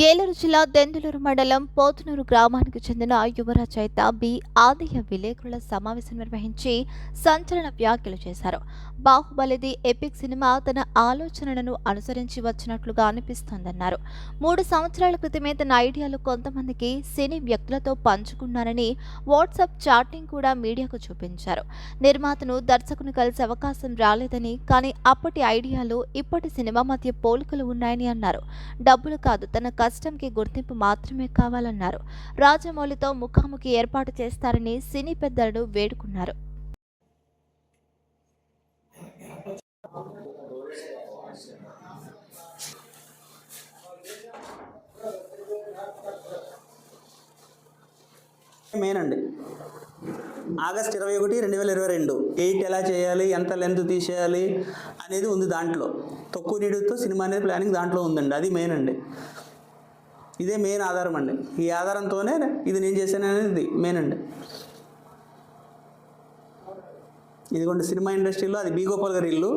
ఏలూరు జిల్లా దెందులూరు మండలం పోతునూరు గ్రామానికి చెందిన యువరాజ్ రచయిత బి ఆదయ్య విలేకరుల సమావేశం నిర్వహించి సంచలన వ్యాఖ్యలు చేశారు. బాహుబలిది ఎపిక్ సినిమా తన ఆలోచనలను అనుసరించి వచ్చినట్లుగా అనిపిస్తోందన్నారు. మూడు సంవత్సరాల క్రితమే తన ఐడియాలు కొంతమందికి సినీ వ్యక్తులతో పంచుకున్నారని వాట్సాప్ చాటింగ్ కూడా మీడియాకు చూపించారు. నిర్మాతను దర్శకుని కలిసే అవకాశం రాలేదని కానీ అప్పటి ఐడియాలు ఇప్పటి సినిమా మధ్య పోలికలు ఉన్నాయని అన్నారు. డబ్బులు కాదు తన కష్టంకి గుర్తింపు మాత్రమే కావాలన్నారు. రాజమౌళితో ముఖాముఖి ఏర్పాటు చేస్తారని సినీ పెద్దలను వేడుకున్నారు. మెయిన్ అండి. ఆగస్ట్ ఇరవై ఒకటి రెండు వేల ఇరవై రెండు. ఎయిట్ ఎలా చేయాలి ఎంత లెంత్ తీసేయాలి అనేది ఉంది దాంట్లో. తక్కువ నీడుతో సినిమా అనేది ప్లానింగ్ దాంట్లో ఉందండి. అది మెయిన్ అండి. ఇదే మెయిన్ ఆధారం అండి. ఈ ఆధారంతోనే ఇది నేను చేశాను అనేది మెయిన్ అండి. ఇదిగోండి సినిమా ఇండస్ట్రీలో అది బి గోపాల్ గారి ఇల్లు.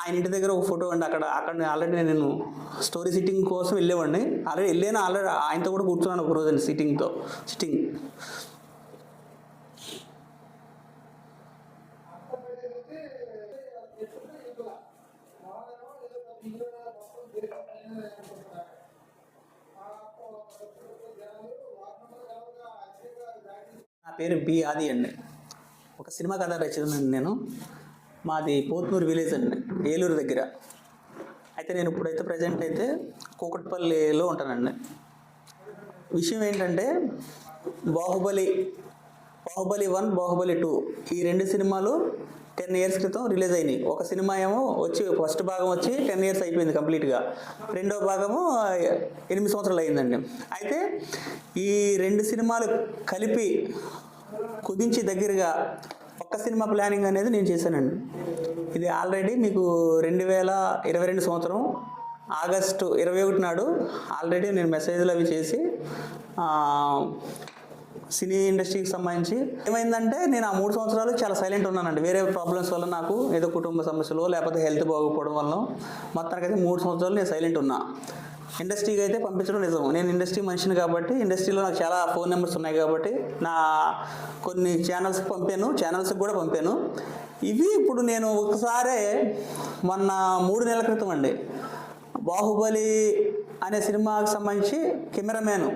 ఆయన ఇంటి దగ్గర ఒక ఫోటో అండి అక్కడ అక్కడ ఆల్రెడీ నేను స్టోరీ సిట్టింగ్ కోసం వెళ్ళేవాడిని. ఆల్రెడీ వెళ్ళాను ఆల్రెడీ ఆయనతో కూడా కూర్చున్నాను ఒక రోజు అండి సిట్టింగ్తో సిట్టింగ్ పేరు బి ఆది అండి. ఒక సినిమా కథ రచనండి నేను. మాది పోత్నూరు విలేజ్ అండి ఏలూరు దగ్గర. అయితే నేను ఇప్పుడైతే ప్రజెంట్ అయితే కూకట్పల్లిలో ఉంటానండి. విషయం ఏంటంటే బాహుబలి బాహుబలి వన్ బాహుబలి టూ ఈ రెండు సినిమాలు టెన్ ఇయర్స్ క్రితం రిలీజ్ అయినాయి. ఒక సినిమా ఏమో వచ్చి ఫస్ట్ భాగం వచ్చి టెన్ ఇయర్స్ అయిపోయింది కంప్లీట్గా రెండో భాగము ఎనిమిది సంవత్సరాలు అయిందండి. అయితే ఈ రెండు సినిమాలు కలిపి కుదించి దగ్గరగా ఒక్క సినిమా ప్లానింగ్ అనేది నేను చేశానండి. ఇది ఆల్రెడీ మీకు రెండు వేల ఇరవై రెండు సంవత్సరం ఆగస్టు ఇరవై ఒకటి నాడు ఆల్రెడీ నేను మెసేజ్లు అవి చేసి సినీ ఇండస్ట్రీకి సంబంధించి ఏమైందంటే నేను ఆ మూడు సంవత్సరాలు చాలా సైలెంట్ ఉన్నానండి. వేరే ప్రాబ్లమ్స్ వల్ల నాకు ఏదో కుటుంబ సమస్యలు లేకపోతే హెల్త్ బాగోకపోవడం వల్ల మొత్తానికి అయితే మూడు సంవత్సరాలు నేను సైలెంట్ ఉన్నా. ఇండస్ట్రీకి అయితే పంపించడం నిజం. నేను ఇండస్ట్రీ మనిషిని కాబట్టి ఇండస్ట్రీలో నాకు చాలా ఫోన్ నెంబర్స్ ఉన్నాయి కాబట్టి నా కొన్ని ఛానల్స్కి పంపాను ఛానల్స్కి కూడా పంపాను. ఇవి ఇప్పుడు నేను ఒకసారే మొన్న మూడు నెలల క్రితం అండి. బాహుబలి అనే సినిమాకి సంబంధించి కెమెరామ్యాన్.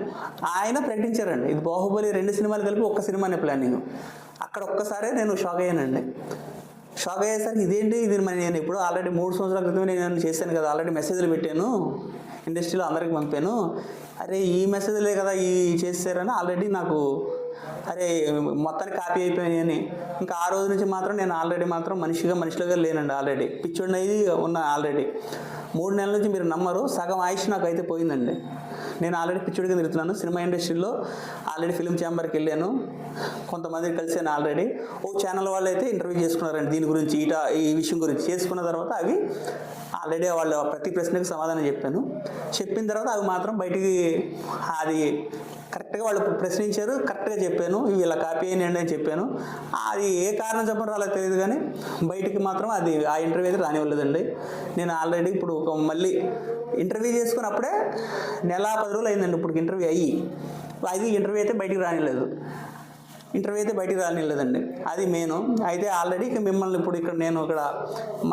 ఆయన ప్రకటించారండి ఇది బాహుబలి రెండు సినిమాలు కలిపి ఒక్క సినిమానే ప్లానింగ్. అక్కడ ఒక్కసారే నేను షాక్ అయ్యానండి. షాక్ అయ్యేసరికి ఇదేంటి? ఇది మరి నేను ఇప్పుడు ఆల్రెడీ మూడు సంవత్సరాల క్రితమే నేను చేశాను కదా ఆల్రెడీ మెసేజ్లు పెట్టాను. ఇండస్ట్రీలో అందరికి పంపాను. అరే ఈ మెసేజ్లే కదా ఈ చేస్తారని ఆల్రెడీ నాకు అరే మొత్తానికి కాపీ అయిపోయాయని. ఇంకా ఆ రోజు నుంచి మాత్రం నేను ఆల్రెడీ మాత్రం మనిషిగా మనిషిగా లేనండి ఆల్రెడీ పిచ్చోడిని అయ్యి ఉన్నా ఆల్రెడీ మూడు నెలల నుంచి మీరు నమ్మరు సగం ఆయుష్ నాకు అయితే పోయిందండి. నేను ఆల్రెడీ పిచ్చుడిగా తిరుగుతున్నాను. సినిమా ఇండస్ట్రీలో ఆల్రెడీ ఫిల్మ్ ఛాంబర్కి వెళ్ళాను. కొంతమంది కలిసాను ఆల్రెడీ ఓ ఛానల్ వాళ్ళు అయితే ఇంటర్వ్యూ చేసుకున్నారండి దీని గురించి ఈట ఈ విషయం గురించి. చేసుకున్న తర్వాత అవి ఆల్రెడీ వాళ్ళు ప్రతి ప్రశ్నకు సమాధానం చెప్పాను. చెప్పిన తర్వాత అవి మాత్రం బయటికి అది కరెక్ట్గా వాళ్ళు ప్రశ్నించారు కరెక్ట్గా చెప్పాను ఇవి ఇలా కాపీ అయినండి అని చెప్పాను. అది ఏ కారణం చెప్పడం రాలేదు తెలియదు కానీ బయటికి మాత్రం అది ఆ ఇంటర్వ్యూ అయితే రానివ్వలేదండి. నేను ఆల్రెడీ ఇప్పుడు ఒక మళ్ళీ ఇంటర్వ్యూ చేసుకున్నప్పుడే నెల పది రోజులు అయిందండి ఇప్పుడు ఇంటర్వ్యూ అయ్యి. అది ఇంటర్వ్యూ అయితే బయటికి రానిలేదు ఇంటర్వ్యూ అయితే బయటికి రానిలేదండి అది మెయిన్ అయితే ఆల్రెడీ మిమ్మల్ని ఇప్పుడు ఇక్కడ నేను ఇక్కడ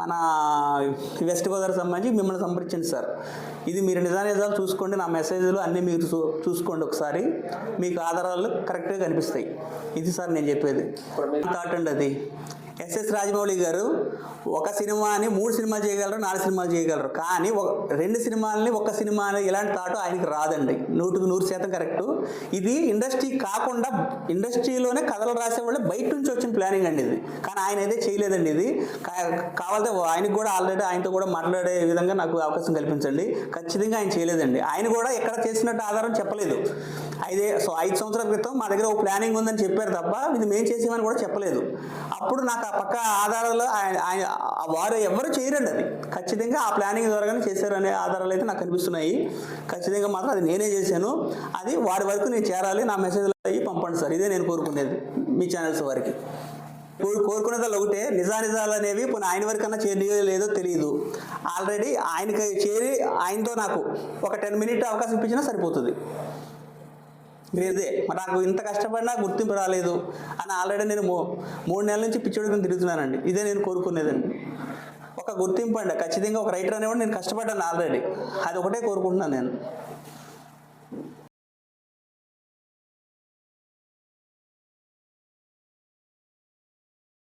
మన వెస్ట్ గోదావరి సంబంధించి మిమ్మల్ని సంప్రదించండి సార్. ఇది మీరు నిజానిజాలు చూసుకోండి నా మెసేజ్లు అన్నీ మీరు చూ చూసుకోండి ఒకసారి. మీకు ఆధారాలు కరెక్ట్గా కనిపిస్తాయి. ఇది సార్ నేను చెప్పేది. థాట్ అండి అది. ఎస్ఎస్ రాజమౌళి గారు ఒక సినిమాని మూడు సినిమాలు చేయగలరు నాలుగు సినిమాలు చేయగలరు. కానీ ఒక రెండు సినిమాలని ఒక సినిమా ఇలాంటి థాట్ ఆయనకి రాదండి. నూటికి నూరు శాతం కరెక్ట్ ఇది ఇండస్ట్రీ కాకుండా ఇండస్ట్రీలో ఇండస్ట్రీలోనే కథలు రాసేవాళ్ళు బయట నుంచి వచ్చిన ప్లానింగ్ అండి ఇది. కానీ ఆయన అయితే చేయలేదండి ఇది. కావాలంటే ఆయనకు కూడా ఆల్రెడీ ఆయనతో కూడా మాట్లాడే విధంగా నాకు అవకాశం కల్పించండి. ఖచ్చితంగా ఆయన చేయలేదండి. ఆయన కూడా ఎక్కడ చేసినట్టు ఆధారం చెప్పలేదు. ఐదే సో ఐదు సంవత్సరాల క్రితం మా దగ్గర ఒక ప్లానింగ్ ఉందని చెప్పారు తప్ప ఇది మేము చేసేమని కూడా చెప్పలేదు. అప్పుడు నాకు ఆ పక్క ఆధారాలు ఆయన వారు ఎవరు చేయరండి అది. ఖచ్చితంగా ఆ ప్లానింగ్ ద్వారానే చేశారు అనే ఆధారాలు అయితే నాకు కనిపిస్తున్నాయి. ఖచ్చితంగా మాత్రం అది నేనే చేశాను. అది వారి వరకు నేను చేరాలి నా మెసేజ్లు అయ్యి పంపండి సార్. ఇదే నేను కోరుకునేది మీ ఛానల్స్ వారికి. కోరుకునేదాలు ఒకటే నిజానిజాలు అనేవి పోనీ ఆయన వరకన్నా చేరియో లేదో తెలియదు ఆల్రెడీ ఆయనకి చేరి ఆయనతో నాకు ఒక టెన్ మినిట్ అవకాశం ఇప్పించినా సరిపోతుంది. లేదే. మరి నాకు ఇంత కష్టపడినా గుర్తింపు రాలేదు అని ఆల్రెడీ నేను మూ మూడు నెలల నుంచి పిచ్చోడుకుని తిరుగుతున్నానండి. ఇదే నేను కోరుకునేదండి. ఒక గుర్తింపు అండి. ఖచ్చితంగా ఒక రైటర్ అనేవాడు నేను కష్టపడ్డాను ఆల్రెడీ. అది ఒకటే కోరుకుంటున్నాను నేను.